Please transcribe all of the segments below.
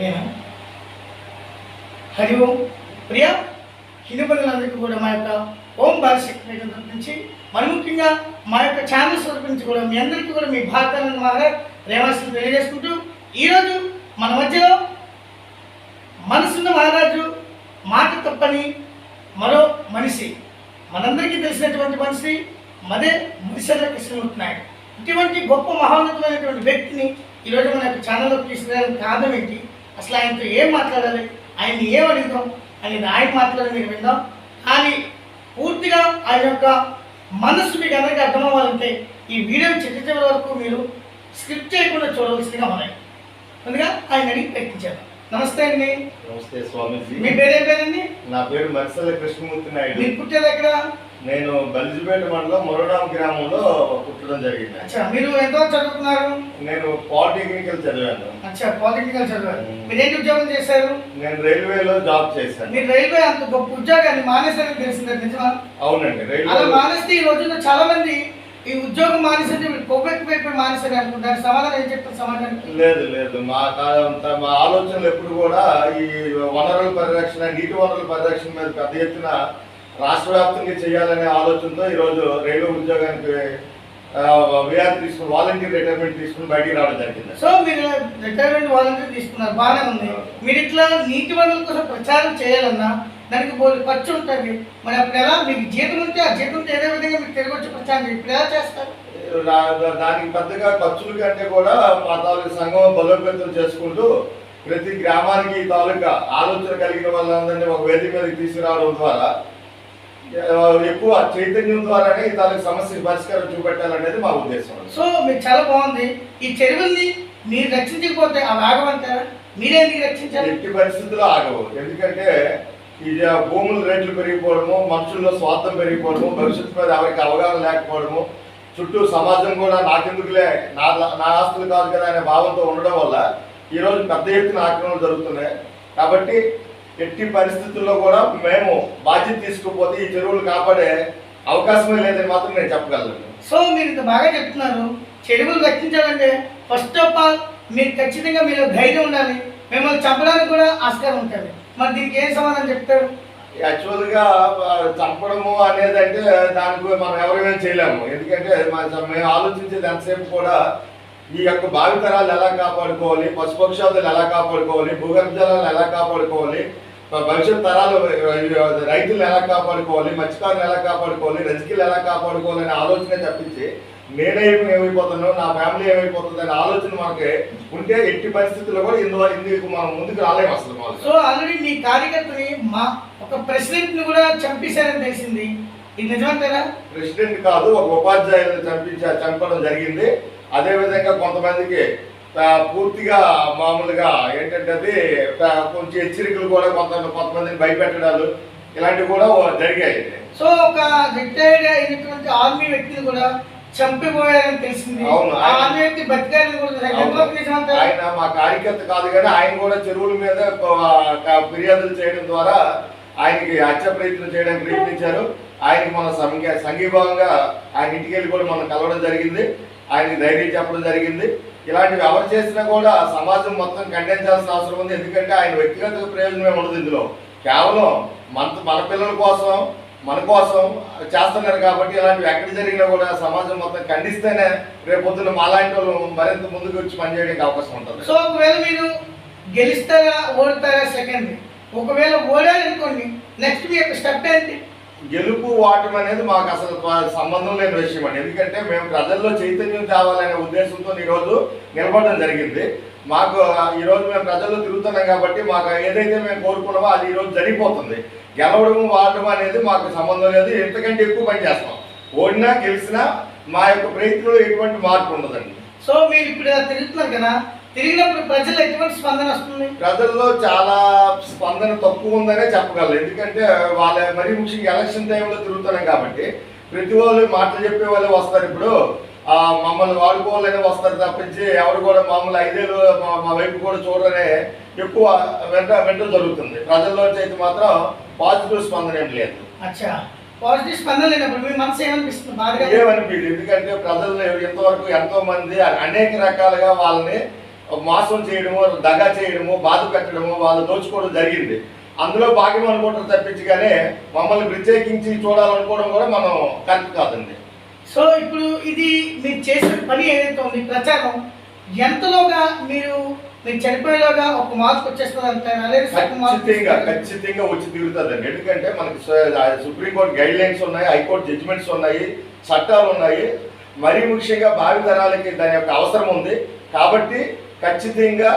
నేను. హరి ఓం. ప్రియ హిందూ బంధువులందరికీ కూడా మా యొక్క ఓం బాలశక్తి నుంచి మరి ముఖ్యంగా మా యొక్క ఛానల్స్ తరపు కూడా మీ అందరికీ కూడా మీ భారతానంద మహారాజ్ ప్రేమాశలు తెలియజేసుకుంటూ ఈరోజు మన మధ్యలో మనసున్న మహారాజు మాట తప్పని మరో మనిషి మనందరికీ తెలిసినటువంటి మనిషి మదే ముడిసెల్ల కృష్ణమూర్తి నాయుడు. ఇటువంటి గొప్ప మహోన్నతమైనటువంటి వ్యక్తిని ఈరోజు మన యొక్క ఛానల్లో తీసుకురావడానికి కారణం ఏంటి? అసలు ఆయనతో ఏం మాట్లాడాలి? ఆయన్ని ఏం అడుగుదాం అనేది ఆయన మాట్లాడి మీరు విందాం. కానీ పూర్తిగా ఆయన యొక్క మనస్సు మీకు అందరికీ అర్థం అవ్వాలంటే ఈ వీడియో చిట్ట చివరి వరకు మీరు స్క్రిప్ట్ చేయకుండా చూడవలసిందిగా ఉన్నాయి ముందుగా ఆయన అడిగి ప్రయత్నించారు నమస్తే అండి. నమస్తే స్వామీజీ. మీ పేరేం పేరండి? నా పేరు మరిసల కృష్ణమూర్తి నాయుడు. మీరు పుట్టేది ఎక్కడ? నేను బలిజిపేట మండలం మొరడాం గ్రామంలో పుట్టడం జరిగింది. అచ్చా మీరు ఎంతో చదువుతున్నారు? నేను పాలిటెక్నికల్ చదివాను. అచ్చా పాలిటెక్నికల్ చదివారు. మీరు ఏంటి ఉద్యోగం చేశారు? నేను రైల్వేలో జాబ్ చేశాను. మీరు రైల్వే అంత గొప్ప ఉద్యోగాన్ని మానేశారని తెలిసిందే నిజమా? అవునండి అలా రైల్వే మానేస్తే ఈ రోజుల్లో చాలా మంది ఈ ఉద్యోగం మానేసంటే మీరు కొవ్వెక్కి పెట్టి మానేశారు అనుకుంటారు. సమాధానం ఏం చెప్తారు సమాధానం లేదు లేదు. మా మా ఆలోచనలు ఎప్పుడు కూడా ఈ వనరుల పరిరక్షణ నీటి వనరుల పరిరక్షణ మీద పెద్ద ఎత్తున రాష్ట్ర వ్యాప్తంగా చేయాలనే ఆలోచనతో ఈరోజు రైల్వే ఉద్యోగానికి విఆర్ తీసుకుని వాలంటీర్ రిటైర్మెంట్ తీసుకుని బయటికి రావడం జరిగింది. సో మీరు రిటైర్మెంట్ వాలంటీర్ తీసుకున్నారు. బాగానే ఉంది. మీరు ఇట్లా నీటి వనరుల కోసం ప్రచారం చేయాలన్నా దానికి ఖర్చు ఉంటుంది. మరి అప్పుడు ఎలా? మీకు జీతం ఉంటే ఆ జీతంతో ఏదే విధంగా మీకు తిరిగి వచ్చి ప్రచారం ఇప్పుడు ఎలా చేస్తారు? దానికి పెద్దగా ఖర్చుల కంటే కూడా మా తాలూకు సంఘం బలోపేతం చేసుకుంటూ ప్రతి గ్రామానికి తాలూకా ఆలోచన కలిగిన వాళ్ళందరినీ ఒక వేదిక మీదకి తీసుకురావడం ద్వారా ఎక్కువ చైతన్యం ద్వారానే ఈ తాలూకు సమస్యకి పరిష్కారం చూపెట్టాలనేది మా ఉద్దేశం సో మీకు చాలా బాగుంది. ఈ చెరువుల్ని మీరు రక్షించకపోతే అవి ఆగమంటారా మీరే రక్షించాలి? ఎట్టి పరిస్థితుల్లో ఆగవు. ఎందుకంటే ఇది భూముల రేట్లు పెరిగిపోవడము మనుషుల్లో స్వార్థం పెరిగిపోవడము భవిష్యత్తు మీద ఎవరికి అవగాహన లేకపోవడము చుట్టూ సమాజం కూడా నాకెందుకులే? నా నా ఆస్తులు కాదు కదా అనే భావంతో ఉండడం వల్ల ఈరోజు పెద్ద ఎత్తున ఆక్రమణలు జరుగుతున్నాయి. కాబట్టి ఎట్టి పరిస్థితుల్లో కూడా మేము బాధ్యత తీసుకుపోతే ఈ చెరువులు కాపాడే అవకాశమే లేదని మాత్రం నేను చెప్పగలను. సో మీరు ఇంత బాగా చెప్తున్నారు. చెరువులు రక్షించాలంటే ఫస్ట్ ఆఫ్ ఆల్ మీరు ఖచ్చితంగా మీరు ధైర్యం ఉండాలి. మిమ్మల్ని చంపడానికి కూడా ఆస్కారం ఉంటుంది. మరి దీనికి ఏం సమాధానం చెప్తారు? యాక్చువల్గా ఆ, చంపడము అనేది అంటే దానికి మనం ఎవరేమేం చేయలేము. ఎందుకంటే మన- మేము ఆలోచించేది ఎంతసేపు కూడా ఈ యొక్క భావితరాలు ఎలా కాపాడుకోవాలి పశుపక్షాదులు ఎలా కాపాడుకోవాలి భూగర్భ ఎలా కాపాడుకోవాలి భవిష్యత్ తరాలు ఆ, రైతులను ఎలా కాపాడుకోవాలి మత్స్యకారులు ఎలా కాపాడుకోవాలి రజకీలు ఎలా కాపాడుకోవాలి అనే ఆలోచన తప్పించి నేనే ఏమైపోతాను నా ఫ్యామిలీ ఏమైపోతుంది అనే ఆలోచన మనకి ఉంటే ఎట్టి పరిస్థితుల్లో కూడా ఇందులో ఇందుకు మనం ముందుకు రాలేము అసలు. సో ఆల్రెడీ మీ కార్యకర్తని మా ఒక ప్రెసిడెంట్ని కూడా చంపేశారని తెలిసింది. ఇది ప్రెసిడెంట్ కాదు ఒక ఉపాధ్యాయులను చంపించ చంపడం జరిగింది. అదే విధంగా కొంతమందికి పూర్తిగా మామూలుగా ఏంటంటే అది కొంచెం హెచ్చరికలు కూడా కొంత కొంతమందిని భయపెట్టడాలు ఇలాంటివి కూడా జరిగాయి. సో ఒక రిటైర్డ్ అయినటువంటి ఆర్మీ వ్యక్తిని కూడా చంపిపోయారని తెలిసింది. అవును. ఆర్మీ వ్యక్తి బతికారని ఆయన మా కార్యకర్త కాదు కానీ ఆయన కూడా చెరువుల మీద ఫిర్యాదులు చేయడం ద్వారా ఆయనకి హత్య ప్రయత్నం చేయడానికి ప్రయత్నించారు. ఆయనకి మన సంఘ సంఘీభావంగా ఆయన ఇంటికి వెళ్ళి కూడా మనం కలవడం జరిగింది. ఆయనకి ధైర్యం చెప్పడం జరిగింది. ఇలాంటివి ఎవరు చేసినా కూడా సమాజం మొత్తం ఖండించాల్సిన అవసరం ఉంది. ఎందుకంటే ఆయన వ్యక్తిగత ప్రయోజనం ఉండదు ఇందులో. కేవలం మన మన పిల్లల కోసం మన కోసం చేస్తున్నారు కాబట్టి ఇలాంటివి ఎక్కడ జరిగినా కూడా సమాజం మొత్తం ఖండిస్తేనే రేపు పొద్దున మాలాంటి వాళ్ళు మరింత ముందుకు వచ్చి పనిచేయడానికి అవకాశం ఉంటుంది. సో ఒకవేళ మీరు గెలుస్తారా ఓడతారా సెకండ్ ఒకవేళ ఓడారనుకోండి నెక్స్ట్ మీ యొక్క స్టెప్ ఏంటి? గెలుపు వాటం అనేది మాకు అసలు సంబంధం లేని విషయం అండి. ఎందుకంటే మేము ప్రజల్లో చైతన్యం తేవాలనే ఉద్దేశంతో ఈరోజు నిలబడడం జరిగింది. మాకు ఈరోజు మేము ప్రజల్లో తిరుగుతున్నాం కాబట్టి మాకు ఏదైతే మేము కోరుకున్నామో అది ఈరోజు జరిగిపోతుంది. గెలవడం వాడడం అనేది మాకు సంబంధం లేదు. ఎంతకంటే ఎక్కువ పని చేస్తాం. ఓడినా గెలిచినా మా యొక్క ప్రయత్నంలో ఎటువంటి మార్పు ఉండదండి. సో మీరు ఇప్పుడు తిరుగుతున్నారు కదా తిరిగినప్పుడు ప్రజలు ఎటువంటి స్పందన వస్తుంది? ప్రజల్లో చాలా స్పందన తక్కువ ఉందనే చెప్పగలను. ఎందుకంటే వాళ్ళ మరీ ముఖ్యంగా ఎలక్షన్ టైంలో తిరుగుతున్నాం కాబట్టి ప్రతి వాళ్ళు మాటలు చెప్పే వాళ్ళే వస్తారు ఇప్పుడు. ఆ, మమ్మల్ని వాడుకోవాలని వస్తారు తప్పించి ఎవరు కూడా మమ్మల్ని ఐదేళ్ళు మా వైపు కూడా చూడరనే ఎక్కువ వెంట వెంట జరుగుతుంది. ప్రజల్లో అయితే మాత్రం పాజిటివ్ స్పందన ఏం లేదు. అచ్చా. పాజిటివ్ స్పందన లేనప్పుడు మీ మనసు ఏమనిపిస్తుంది? ఏమనిపించదు ఎందుకంటే ప్రజలు ఇంతవరకు ఎంతో మంది అనేక రకాలుగా వాళ్ళని మోసం చేయడము దగా చేయడము బాధ పెట్టడము వాళ్ళు దోచుకోవడం జరిగింది. అందులో భాగ్యం అనుకోవడం తప్పించి కానీ మమ్మల్ని ప్రత్యేకించి చూడాలనుకోవడం కూడా మనం కరెక్ట్ కాదండి. సో ఇప్పుడు ఇది మీరు చేసిన పని ఏదైతే ఉంది ప్రచారం ఎంతలోగా మీరు మీరు చనిపోయేలోగా ఒక మార్క్ ఖచ్చితంగా ఖచ్చితంగా వచ్చి తీరుతుందండి. ఎందుకంటే మనకి సుప్రీంకోర్టు గైడ్ లైన్స్ ఉన్నాయి హైకోర్టు జడ్జిమెంట్స్ ఉన్నాయి చట్టాలు ఉన్నాయి. మరీ ముఖ్యంగా భావి తరాలకి దాని యొక్క అవసరం ఉంది. కాబట్టి ఖచ్చితంగా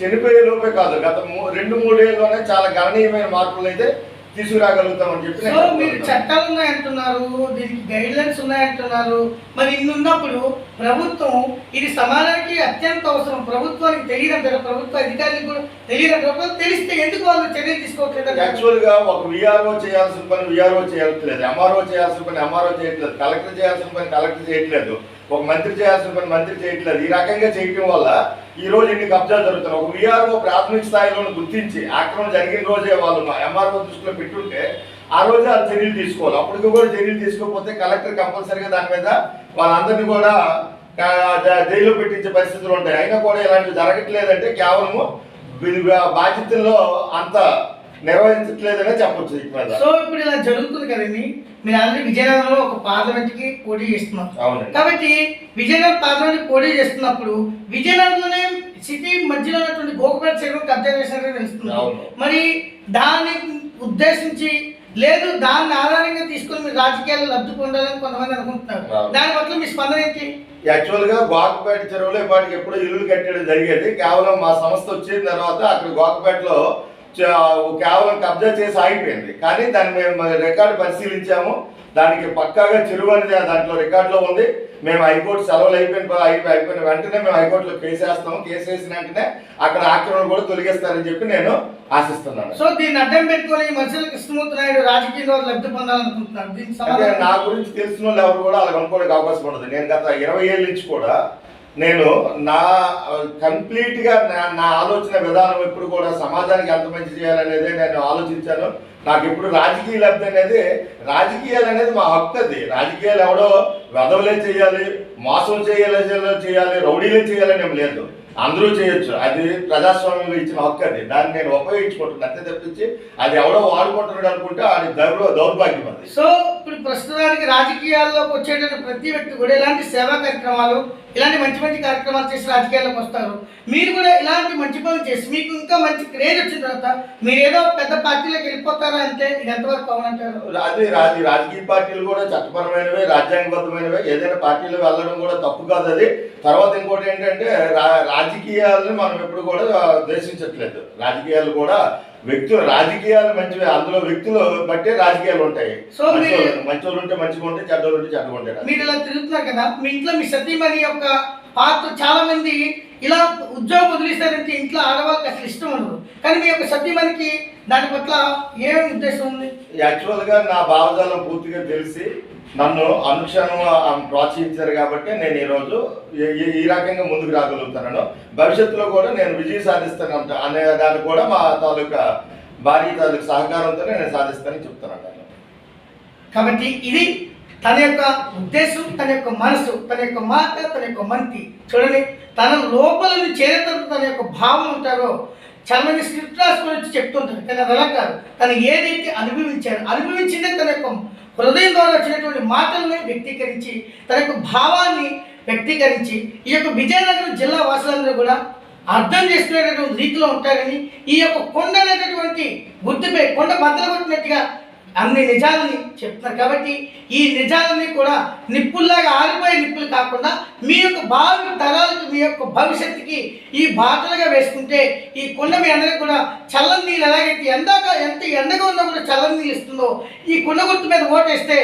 చనిపోయే లోపే కాదు. గత రెండు మూడేళ్ళలోనే చాలా గణనీయమైన మార్పులు అయితే తీసుకురాగలుగుతామని చెప్పి సో మీరు. చట్టాలు ఉన్నాయంటున్నారు దీనికి గైడ్ లైన్స్ ఉన్నాయంటున్నారు. మరి ఇన్ని ఉన్నప్పుడు ప్రభుత్వం ఇది సమాజానికి అత్యంత అవసరం. ప్రభుత్వానికి తెలియదంటారు ప్రభుత్వ అధికారులకు కూడా తెలియదంటారు తెలిస్తే ఎందుకు వాళ్ళు చర్యలు తీసుకోవట్లేదు యాక్చువల్గా ఒక విఆర్ఓ చేయాల్సిన పని విఆర్ఓ చేయట్లేదు ఎంఆర్ఓ చేయాల్సిన పని ఎంఆర్ఓ చేయట్లేదు. కలెక్టర్ చేయాల్సిన పని కలెక్టర్ చేయట్లేదు. ఒక మంత్రి చేయాల్సిన పని మంత్రి చేయట్లేదు. ఈ రకంగా చేయటం వల్ల ఈ రోజు ఇన్ని కబ్జాలు జరుగుతున్నాయి. ఒక విఆర్ఓ ప్రాథమిక స్థాయిలో గుర్తించి ఆక్రమణ జరిగిన రోజే వాళ్ళు ఎంఆర్ఓ దృష్టిలో పెట్టుంటే ఆ రోజే వాళ్ళు చర్యలు తీసుకోవాలి. అప్పటికి కూడా చర్యలు తీసుకోకపోతే కలెక్టర్ కంపల్సరీగా దాని మీద వాళ్ళందరినీ కూడా జైల్లో పెట్టించే పరిస్థితులు ఉంటాయి. అయినా కూడా ఇలాంటివి జరగట్లేదంటే కేవలము బాధ్యతల్లో అంత నిర్వహించట్లేదనే చెప్పొచ్చు సో ఇప్పుడు ఇలా జరుగుతుంది కదండి మీరు ఆల్రెడీ విజయనగరంలో ఒక పార్లమెంట్కి పోటీ చేస్తున్నారు. అవునండి. కాబట్టి విజయనగరం పార్లమెంట్ పోటీ చేస్తున్నప్పుడు విజయనగరంలోనే సిటీ మధ్యలో ఉన్నటువంటి గోకుపేట చెరువు కబ్జా తెలుస్తుంది. మరి దాన్ని ఉద్దేశించి లేదు దాన్ని ఆధారంగా తీసుకొని మీరు రాజకీయాల్లో లబ్ధి పొందాలని కొంతమంది అనుకుంటున్నారు. దాని పట్ల మీ స్పందన ఏంటి? యాక్చువల్గా గోకపేట చెరువులో ఇప్పటికి ఎప్పుడో ఇల్లు కట్టడం జరిగేది. కేవలం మా సంస్థ వచ్చిన తర్వాత అక్కడ గోకపేటలో కేవలం కబ్జా చేసి ఆగిపోయింది. కానీ దాన్ని మేము రికార్డు పరిశీలించాము. దానికి పక్కాగా చెరువు అనేది దాంట్లో రికార్డులో ఉంది. మేము హైకోర్టు సెలవులు అయిపోయిన అయిపోయిన వెంటనే మేము హైకోర్టులో కేసు వేస్తాము. కేసు వేసిన వెంటనే అక్కడ ఆక్రమణ కూడా తొలగిస్తారని చెప్పి నేను ఆశిస్తున్నాను. సో దీన్ని అడ్డం పెట్టుకొని మనుషులు కృష్ణమూర్తి నాయుడు రాజకీయంలో లబ్ధి సమాధానం నా గురించి తెలిసిన వాళ్ళు ఎవరు కూడా అలా అనుకోవడానికి అవకాశం ఉండదు. నేను గత ఇరవై ఏళ్ళ నుంచి కూడా నేను నా కంప్లీట్గా నా నా ఆలోచన విధానం ఎప్పుడు కూడా సమాజానికి ఎంత మంచి చేయాలనేదే నేను ఆలోచించాను. నాకు ఇప్పుడు రాజకీయ లబ్ధి అనేది రాజకీయాలు అనేది మా హక్కు అది. రాజకీయాలు ఎవడో వెదవలే చేయాలి మోసం చేయాలి చేయాలి రౌడీలే చేయాలని ఏం లేదు. అందరూ చేయొచ్చు. అది ప్రజాస్వామ్యంలో ఇచ్చిన హక్కు అది. దాన్ని నేను ఉపయోగించుకుంటున్నాను అంతే తప్పించి అది ఎవడో వాడుకుంటున్నాడు అనుకుంటే అది దౌర్ దౌర్భాగ్యం అది. సో ఇప్పుడు ప్రస్తుతానికి రాజకీయాల్లోకి వచ్చేటువంటి ప్రతి వ్యక్తి కూడా ఇలాంటి సేవా కార్యక్రమాలు ఇలాంటి మంచి మంచి కార్యక్రమాలు చేసి రాజకీయాల్లోకి వస్తారు. మీరు కూడా ఇలాంటి మంచి పనులు చేసి మీకు ఇంకా మంచి క్రేజ్ వచ్చిన తర్వాత మీరు ఏదో పెద్ద పార్టీలోకి వెళ్ళిపోతారా అంటే ఇది ఎంతవరకు అవునంటారు అది రాజ రాజకీయ పార్టీలు కూడా చట్టపరమైనవే రాజ్యాంగబద్ధమైనవే. ఏదైనా పార్టీలో వెళ్ళడం కూడా తప్పు కాదు అది. తర్వాత ఇంకోటి ఏంటంటే రాజకీయాలను మనం ఎప్పుడు కూడా ద్వేషించట్లేదు. రాజకీయాలు కూడా వ్యక్తులు రాజకీయాలు మంచివే. అందులో వ్యక్తులు బట్టే రాజకీయాలు ఉంటాయి. మంచోళ్ళు మంచోళ్ళు ఉంటే మంచిగా ఉంటాయి చెడ్డోళ్ళు ఉంటే చెడ్డగా ఉంటాయి మీరు ఇలా తిరుగుతున్నారు కదా మీ ఇంట్లో మీ సతీమణి యొక్క పాత్ర చాలా మంది ఇలా ఉద్యోగం వదిలేస్తారంటే ఇంట్లో ఆడవాళ్ళకి అసలు ఇష్టం ఉండదు. కానీ మీ యొక్క సతీమణికి దాని పట్ల ఏం ఉద్దేశం ఉంది? యాక్చువల్గా నా భావజాలం పూర్తిగా తెలిసి నన్ను అనుక్షణం ఆమె ప్రోత్సహించారు కాబట్టి నేను ఈరోజు ఈ- రకంగా ముందుకు రాగలుగుతున్నాను భవిష్యత్తులో కూడా నేను విజయం సాధిస్తాను అంట- అనే దాన్ని కూడా మా తాలూకా భార్య తాలూకా సహకారంతోనే నేను సాధిస్తానని చెప్తున్నాను నేను. కాబట్టి ఇది తన యొక్క ఉద్దేశం తన యొక్క మనసు తన యొక్క మాట తన యొక్క మంతి చూడండి తన లోపలని చేరేటప్పుడు తన యొక్క భావం ఉంటారో చాలా మంది స్క్రిప్ట్ రాసుకొని వచ్చి చెప్తుంటారు కానీ అది అలా కాదు. తను ఏదైతే అనుభవించాడు అనుభవించిందే తన యొక్క హృదయం ద్వారా వచ్చినటువంటి మాటల్ని వ్యక్తీకరించి తన యొక్క భావాన్ని వ్యక్తీకరించి ఈ యొక్క విజయనగరం జిల్లా వాసులందరూ కూడా అర్థం చేసుకునేటటువంటి రీతిలో ఉంటారని ఈ యొక్క కొండ అనేటటువంటి గుర్తుపై కొండ బద్దలు కొట్టినట్టుగా అన్ని నిజాలని చెప్తున్నారు. కాబట్టి ఈ నిజాలని కూడా నిప్పుల్లాగా ఆరిపోయే నిప్పులు కాకుండా మీ యొక్క భావి తరాలకు మీ యొక్క భవిష్యత్తుకి ఈ బాటలుగా వేసుకుంటే ఈ కుండ మీ అందరికి కూడా చల్లని నీళ్ళు ఎలాగైతే ఎందాక ఎంత ఎండగా ఉన్నా కూడా చల్లని నీళ్ళు ఇస్తుందో ఈ కుండ గుర్తు మీద ఓటేస్తే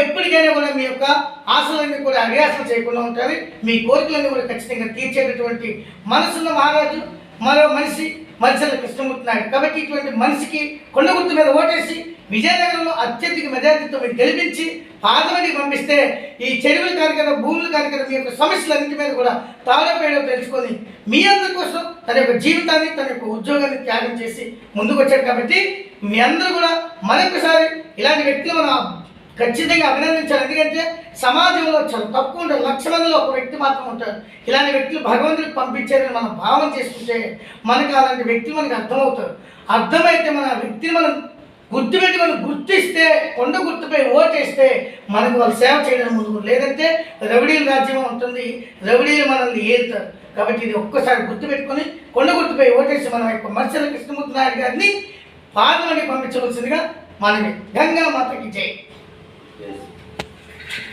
ఎప్పటికైనా కూడా మీ యొక్క ఆశలన్నీ కూడా అభ్యాసం చేయకుండా ఉంటుంది మీ కోరికలన్నీ కూడా ఖచ్చితంగా తీర్చేటటువంటి మనసున్న మహారాజు మరో మనిషి మనుషుల కృష్ణమూర్తి నాయుడు. కాబట్టి ఇటువంటి మనిషికి కొండ గుర్తు మీద ఓటేసి విజయనగరంలో అత్యధిక మెజార్టీతో మీరు గెలిపించి పార్లమెంట్కి పంపిస్తే ఈ చెరువులు కనుక భూములు కనుక మీ యొక్క సమస్యలన్నింటి మీద కూడా తాడపేడో తెలుసుకొని మీ అందరి కోసం తన యొక్క జీవితాన్ని తన యొక్క ఉద్యోగాన్ని త్యాగం చేసి ముందుకు వచ్చాడు కాబట్టి మీ అందరూ కూడా మరొకసారి ఇలాంటి వ్యక్తులు మనం ఖచ్చితంగా అభినందించాలి. ఎందుకంటే సమాజంలో చాలా తక్కువ ఉంటారు లక్ష మందిలో ఒక వ్యక్తి మాత్రం ఉంటారు ఇలాంటి వ్యక్తులు భగవంతుడికి పంపించారని మనం భావం చేసుకుంటే మనకు అలాంటి వ్యక్తులు మనకు అర్థమవుతారు. అర్థమైతే మన వ్యక్తిని మనం గుర్తుపెట్టి మనం గుర్తిస్తే కొండ గుర్తుపై ఓటేస్తే మనకు వాళ్ళు సేవ చేయడం ముందు లేదంటే రవిడీల రాజ్యం ఉంటుంది. రవిడీలు మనల్ని ఏలుతారు. కాబట్టి ఇది ఒక్కసారి గుర్తుపెట్టుకొని కొండ గుర్తుపై ఓటేసి మన యొక్క మత్స్యల కృష్ణమూర్తి నాయుడు గారిని పార్లమెంట్కి పంపించవలసిందిగా మనవి. గంగా మాతకి జై.